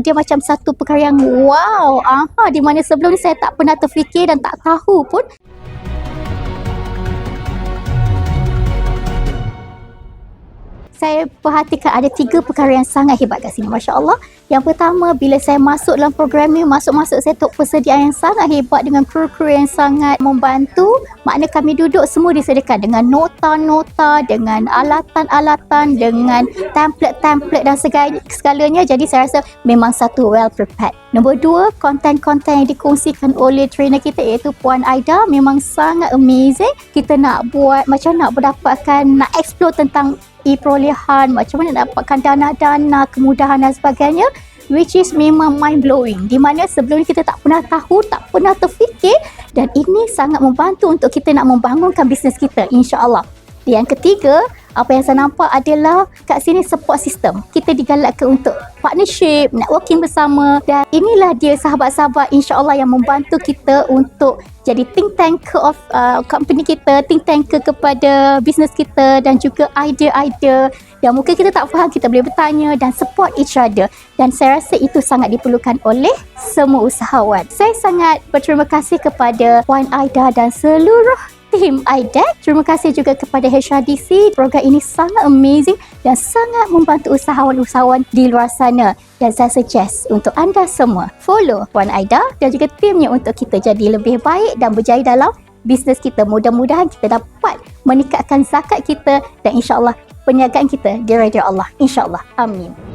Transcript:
dia macam satu perkara yang wow. Aha, di mana sebelum ni saya tak pernah terfikir dan tak tahu pun saya perhatikan ada tiga perkara yang sangat hebat kat sini. Masya Allah. Yang pertama, bila saya masuk dalam program ni, masuk-masuk saya tok persediaan yang sangat hebat dengan kru-kru yang sangat membantu. Makna kami duduk semua disediakan dengan nota-nota, dengan alatan-alatan, dengan template-template dan segala- segalanya. Jadi saya rasa memang satu well prepared. Nombor dua, konten-konten yang dikongsikan oleh trainer kita iaitu Puan Aida memang sangat amazing. Kita nak buat macam nak mendapatkan, nak explore tentang e-perolehan, macam mana dapatkan dana-dana, kemudahan dan sebagainya which is memang mind blowing di mana sebelum ni kita tak pernah tahu, tak pernah terfikir dan ini sangat membantu untuk kita nak membangunkan bisnes kita insya-Allah. Yang ketiga, apa yang saya nampak adalah kat sini support system. Kita digalakkan untuk partnership, networking bersama dan inilah dia sahabat-sahabat insya-Allah yang membantu kita untuk jadi think tanker of uh, company kita, think tanker kepada bisnes kita dan juga idea-idea yang mungkin kita tak faham kita boleh bertanya dan support each other dan saya rasa itu sangat diperlukan oleh semua usahawan. Saya sangat berterima kasih kepada Puan Aida dan seluruh tim IDEC. Terima kasih juga kepada HRDC. Program ini sangat amazing dan sangat membantu usahawan-usahawan di luar sana. Dan saya suggest untuk anda semua follow Puan Aida dan juga timnya untuk kita jadi lebih baik dan berjaya dalam bisnes kita. Mudah-mudahan kita dapat meningkatkan zakat kita dan insyaAllah perniagaan kita dirajah Allah. InsyaAllah. Amin.